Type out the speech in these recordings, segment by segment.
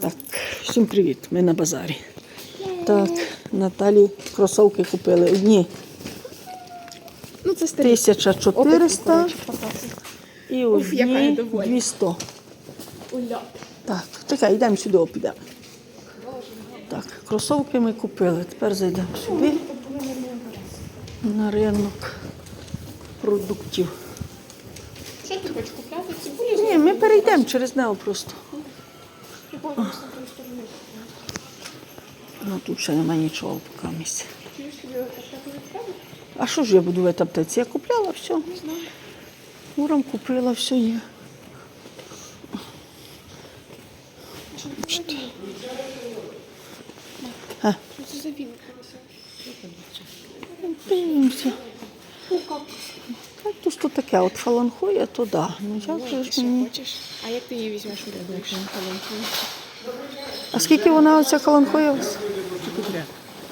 Так, всім привіт. Ми на базарі. Так, Наталі кросовки купили. Одні Ну, це 1400 і одні довольна. 200. Уля. Так, чекай, йдемо сюди, підемо. Так, кросовки ми купили. Тепер зайдемо сюди на ринок продуктів. Що ти хочеш купляти? Ні, ми перейдемо через нього просто. З сторони. Ну тут ще немає нічого поки місця. А що ж я буду в аптеці? Я купляла все. Не знаю. Уром купила, все є. А, Що це за він? дивимося. Ну, як? То таке, от фаланхує, то да. Ну як же ж мені. хочеш? А як ти її візьмеш у тебе, якщо? А скільки вона оця каланхує? у вас?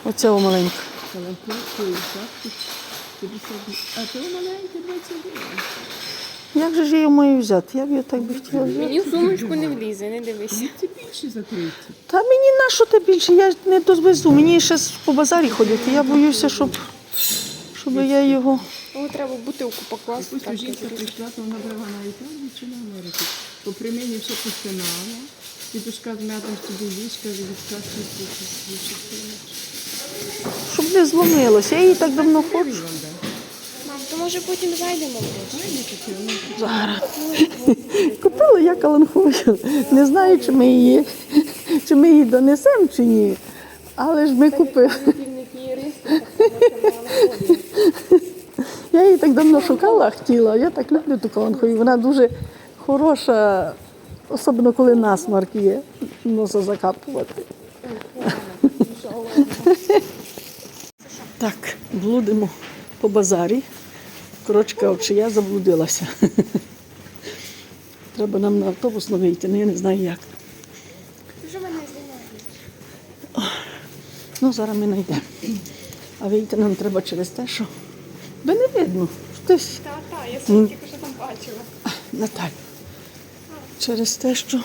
Оця о маленька. А то маленький 20 Як же ж я її маю взяти? Я б її так би хотіла взяти. Мені в сумочку не влізе, не дивися. Та мені на що ти більше? Я ж не дозвезу. Мені ще по базарі ходити. Я боюся, щоб, щоб я його. О, треба бутилку покласти. Так, жінка так, прийшла, то вона брала на Італію чи на Америку. То при мені все постинала. Дідушка з м'ятом собі ліжка, відкачує Щоб не зломилося. Я її так давно хочу. Мам, то може потім зайдемо? Зараз. Купила я каланхую. Не знаю, чи ми її, чи ми її донесемо чи ні. Але ж ми купили. Я її так давно шукала, хотіла. Я так люблю ту каланхую. Вона дуже хороша, особливо коли насмарк є. Носа закапувати. Так, блудимо по базарі. Коротше кажучи, я заблудилася. Треба нам на автобус вийти, але я не знаю як. Ну, зараз ми знайдемо. А вийти нам треба через те, що не видно. Хтось, Та, та, я собі тільки що там бачила. Наталь. Через те, що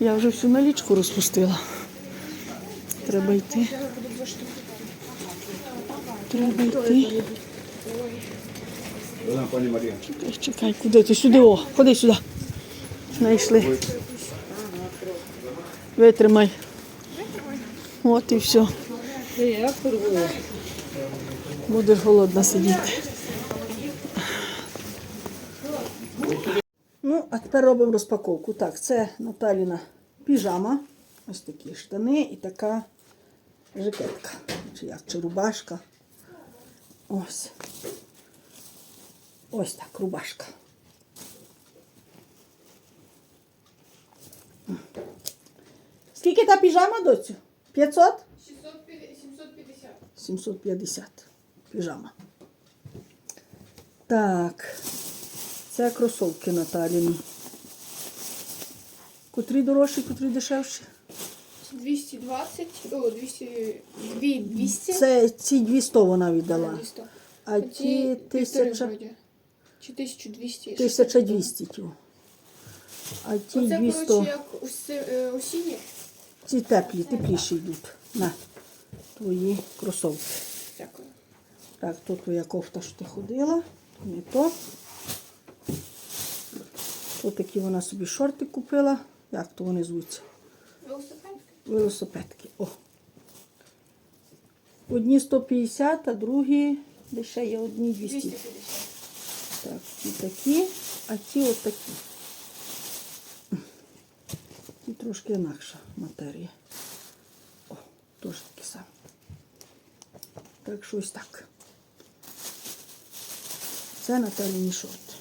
я вже всю налічку розпустила. Треба йти. Я. Треба йти. Чекай, чекай, куди ти? Сюди, о, ходи сюди. Знайшли. Витримай. От і все. Будеш голодна сидіти. Ну, а тепер робимо розпаковку. Так, це Наталіна піжама. Ось такі штани і така жакетка. Чи як, чи рубашка. Ось. Ось так, рубашка. Скільки та піжама, доцю? 500? 750. 750 піжама. Так. Це кросовки Наталіни. Котрі дорожчі, котрі дешевші? 220, о, 200, 200. Це ці 200 вона віддала. 200. А ті 1000. Чи 1200. 1200. ті. А ті Оце, 200, коротше, як е, осінні. ці теплі, тепліші йдуть. На, твої кросовки. Дякую. Так, то твоя кофта, що ти ходила, не то. Ось такі вона собі шорти купила. Як то вони звуться? Велосипедки? Велосипедки. О. Одні 150, а другі, де ще є одні 200. 250. Так, ці такі, а ці от такі. Ці трошки інакша матерія. О, теж такі самі. Так, щось так. Це Наталіні шорти.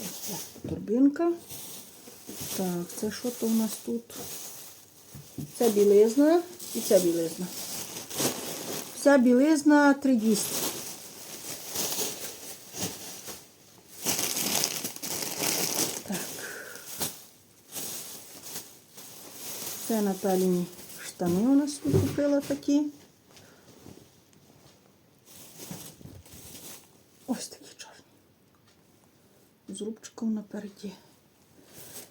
Ось ця торбинка. Так, це що то у нас тут? Це білизна і ця білизна. Вся білизна 3200. Так. Це Наталіні штани у нас тут купила такі. Ось такі чорні. З рубчиком напереді.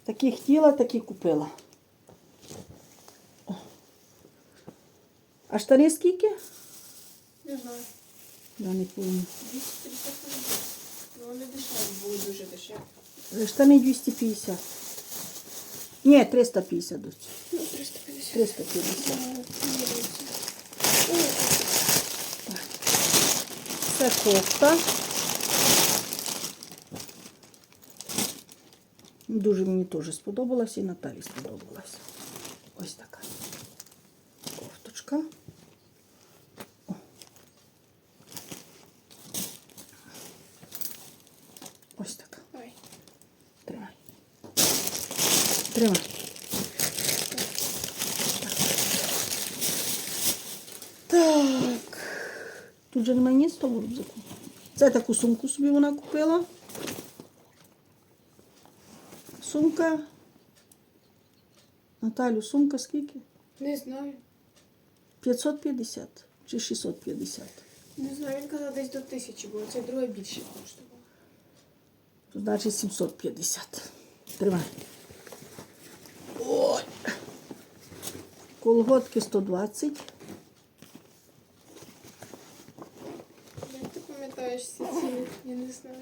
Такі хотіла, такі купила. О. А штани скільки? Не знаю. Я не пам'ятаю. 250. Ну, вони дешеві, були дуже дешеві. Штани 250. Ні, 350 доцю. Ну, 350. 350. Ну. Це кофта. Дуже мені теж сподобалася і Наталі сподобалася. Ось така кофточка. О. Ось така. Ой. Тримай. Тримай. Так. Тут же немає ні з того рюкзаку. Це таку сумку собі вона купила. Сумка. Наталю, сумка скільки? Не знаю. 550 чи 650. Не знаю, він казав десь до тисячі було. Це друге більше коштувало. Значить 750. Тримай. Ой. Колготки 120. Як ти пам'ятаєш всі ціни? Я не знаю.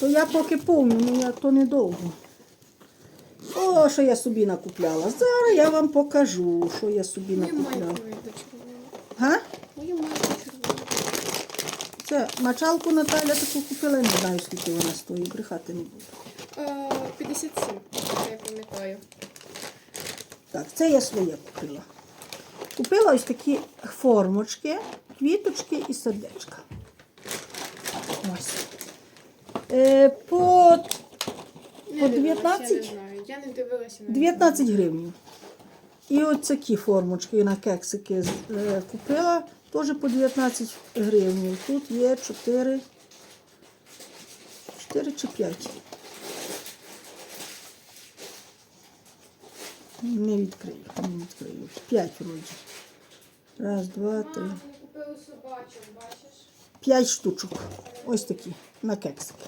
То я поки помню, ну я то недовго. Що я собі накупляла. Зараз я вам покажу, що я собі накупляла. Га? Це мочалку Наталя таку купила, я не знаю, скільки вона стоїть, брехати не буду. Е, 57, я пам'ятаю. Так, це я своє купила. Купила ось такі формочки, квіточки і сердечка. Ось. Е, по По 19? Я не дивилася на 19 гривень. І от такі формочки на кексики е, купила, теж по 19 гривень. Тут є 4, 4 чи 5. Не відкрию, не відкрию. 5 вроді. Раз, два, три. Ми купили собачок, бачиш? 5 штучок. Ось такі на кексики.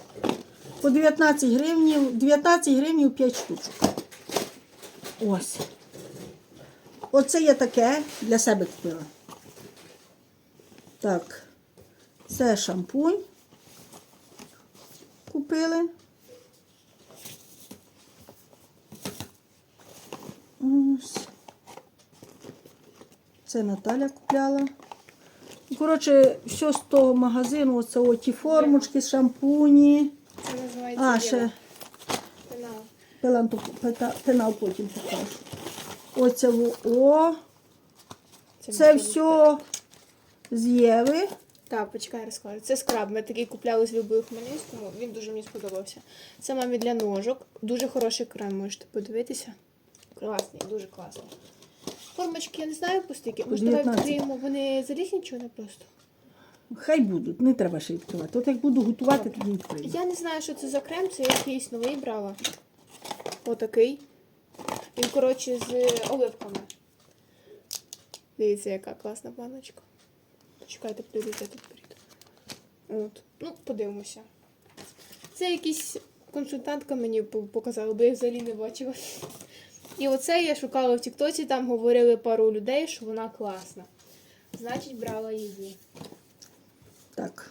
По 19 гривень, 19 гривень 5 штучок. Ось. Оце я таке для себе купила. Так. Це шампунь. Купили. Ось. Це Наталя купляла. Коротше, все з того магазину, оце оті формочки, шампуні. Це називається А, ще Пенал. пеланту, пенал потім покажу. Оце о, це нічого. все з Єви. Так, почекай, розкажу. Це скраб. Ми такий купляли з Любою Хмельницькому. Він дуже мені сподобався. Це мамі для ножок. Дуже хороший крем, можете подивитися. Класний, дуже класний. Формочки, я не знаю пустики. Може, давай відкриємо, вони залізні чи вони просто? Хай будуть, не треба ще відкривати. От як буду готувати, тоді відкрию. Я не знаю, що це за крем, це я якийсь новий брала. Отакий. Він, коротше, з оливками. Дивіться, яка класна баночка. Почекайте, подивіться тут перед. От. Ну, подивимося. Це якийсь консультантка мені показала, бо я взагалі не бачила. І оце я шукала в Тіктоці, там говорили пару людей, що вона класна. Значить, брала її. Так.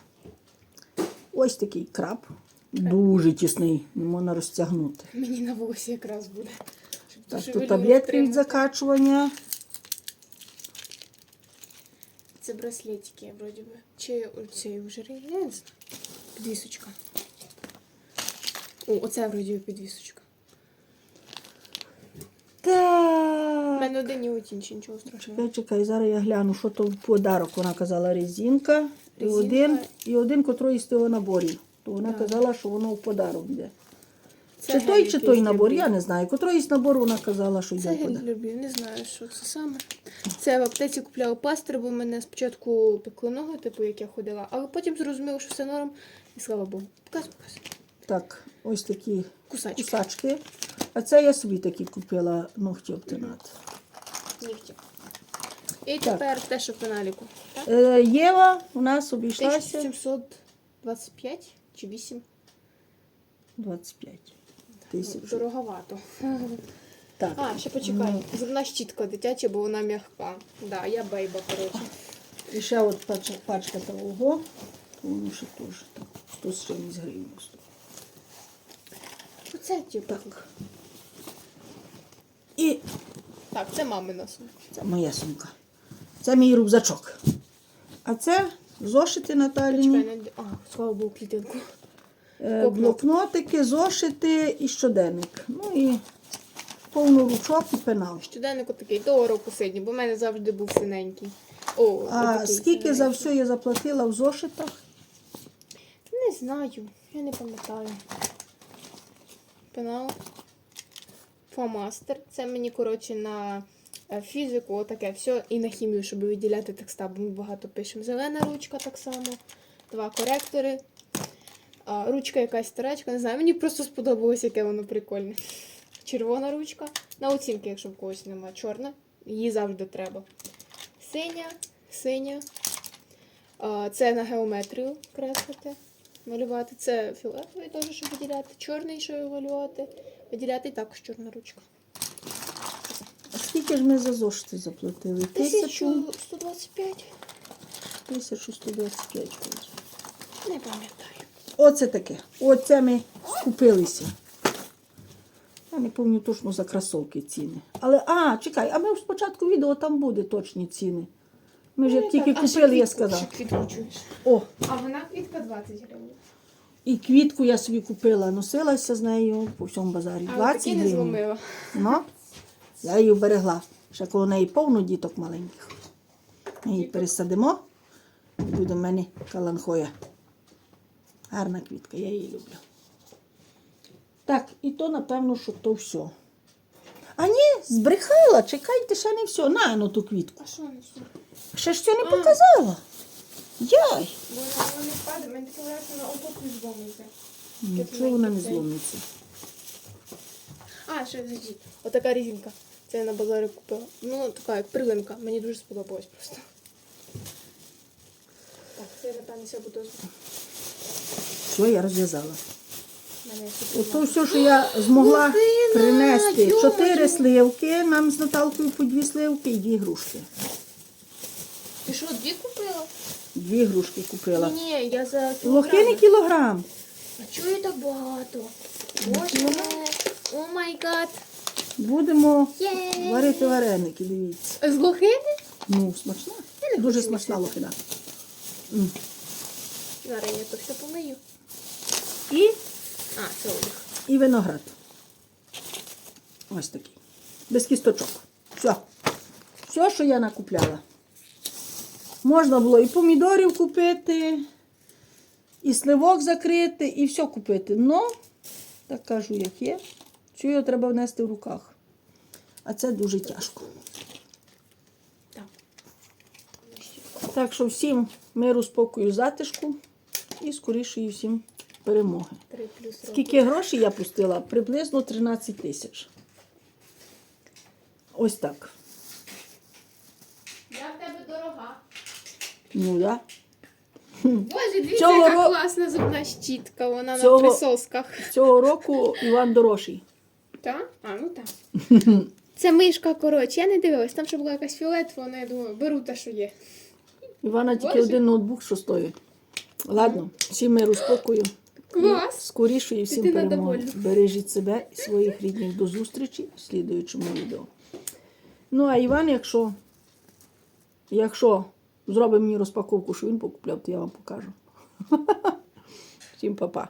Ось такий краб. Дуже тісний, не можна розтягнути. Мені на вусі якраз буде. Так, тут таблетки від закачування. Це браслетики, вроді би. Чи оцей вже знаю. Підвісочка. О, оце вроді би підвісочка. У мене один і чи нічого страшного. Чекай, чекай, зараз я гляну, що то в подарок. Вона казала резинка. І один, і один, котрий з того наборів. То вона казала, що воно в подарок йде. Чи той, чи той набор, я не знаю. Котрий з набору вона казала, що Це йде в гель подарок. люблю, не знаю, що це саме. Це в аптеці купляла пастир, бо мене спочатку пекли ноги, типу, як я ходила, але потім зрозуміла, що все норм. І слава Богу. Показуй, показуй. Так, ось такі Кусачки. кусачки. А це я собі такі купила ногті обтинати. Нігті. І тепер те, що в пеналіку. Так? Е, Єва у нас обійшлася 1725 чи 8? 25. Тисячу. Дороговато. Так. А, ще почекай. Зубна щітка дитяча, бо вона м'яка. Да, я бейба, коротше. І ще от пачка, пачка того. Воно ще теж так. 100 з чимось гривень. Оце типу. Так. І Так, це мамина сумка. це моя сумка. Це мій рюкзачок. А це зошити Чекай, Наталіні, не... А, слава Богу, клітинку. е, блокнот. блокнотики, зошити і щоденник. Ну і повну ручок і пенал. Щоденник отакий, того року синій, бо в мене завжди був синенький. О, А отакий скільки за синенький. все я заплатила в зошитах? Не знаю, я не пам'ятаю. Пенал. Фломастер. Це мені, коротше, на фізику, отаке все, і на хімію, щоб виділяти текста, бо ми багато пишемо. Зелена ручка так само, два коректори. Ручка якась старечка, не знаю, мені просто сподобалось, яке воно прикольне. Червона ручка. На оцінки, якщо в когось немає. Чорна. Її завжди треба. Синя, синя. Це на геометрію креслити, малювати. Це фіолетовий теж, щоб виділяти. Чорний, малювати. Виділяти і також чорна ручка. Скільки ж ми за зошити заплатили? Тисячу, 1125. 1125. Не пам'ятаю. Оце таке. Оце ми скупилися. Я не пам'ятаю точно за кросовки ціни. Але, а, чекай, а ми спочатку відео там буде точні ціни. Ми ж як тільки купили, я сказала. Ще квітку чуєш. О, А вона квітка 20 гривень. і квітку я собі купила, носилася з нею по всьому базарі. А 20 такі не гривень. зломила. Ну, я її вберегла. Ще коло неї повно діток маленьких. Ми її пересадимо. І буде в мене каланхоя. Гарна квітка, я її люблю. Так, і то, напевно, що то все. А ні, збрехала, чекайте, ще не все. На ну ту квітку. А що не все? Ще ж все не показала. Яй! Бо вона не впаде, мене таке вона отут не зломиться. Нічого вона не зломиться. А, ще зажіть. Отака різинка. Це я на базарі купила. Ну, така як прилинка. Мені дуже сподобалось просто. Так, це я буду Все, я розв'язала. Ото все, що я змогла Лохина, принести. Чотири сливки, нам з Наталкою по дві сливки і дві грушки. Ти що, дві купила? Дві грушки купила. Ні, ні, я за кілограм. кілограм. А чого так багато? Боже, о май гад. Будемо варити вареники, дивіться. З лохини? Ну, смачна. Я не Дуже смачна лохина. М. Зараз я то все помию. І, А, це і виноград. Ось такий. Без кісточок. Все. Все, що я накупляла. Можна було і помідорів купити, і сливок закрити, і все купити. Но, так кажу, як є, що його треба внести в руках. А це дуже тяжко. Так. Так що всім миру, спокою, затишку і скорішої всім перемоги. Скільки грошей я пустила? Приблизно 13 тисяч. Ось так. Я в тебе дорога. Ну, да. Боже, дивіться, яка ро- класна зубна щітка. Вона Цього- на присосках. Цього року Іван дорожчий. Так? А, ну так. Це мишка, коротше, я не дивилась. Там ще була якась фіолетова, але я думаю, беру те, що є. Івана тільки Боже. один ноутбук, що стоїть. Ладно, всім миру, спокою. Клас! Скорішої всім Дитина перемоги. довольна. Бережіть себе і своїх рідних до зустрічі в слідуючому відео. Ну, а Іван, якщо, якщо зробить мені розпаковку, що він покупляв, то я вам покажу. Всім па-па.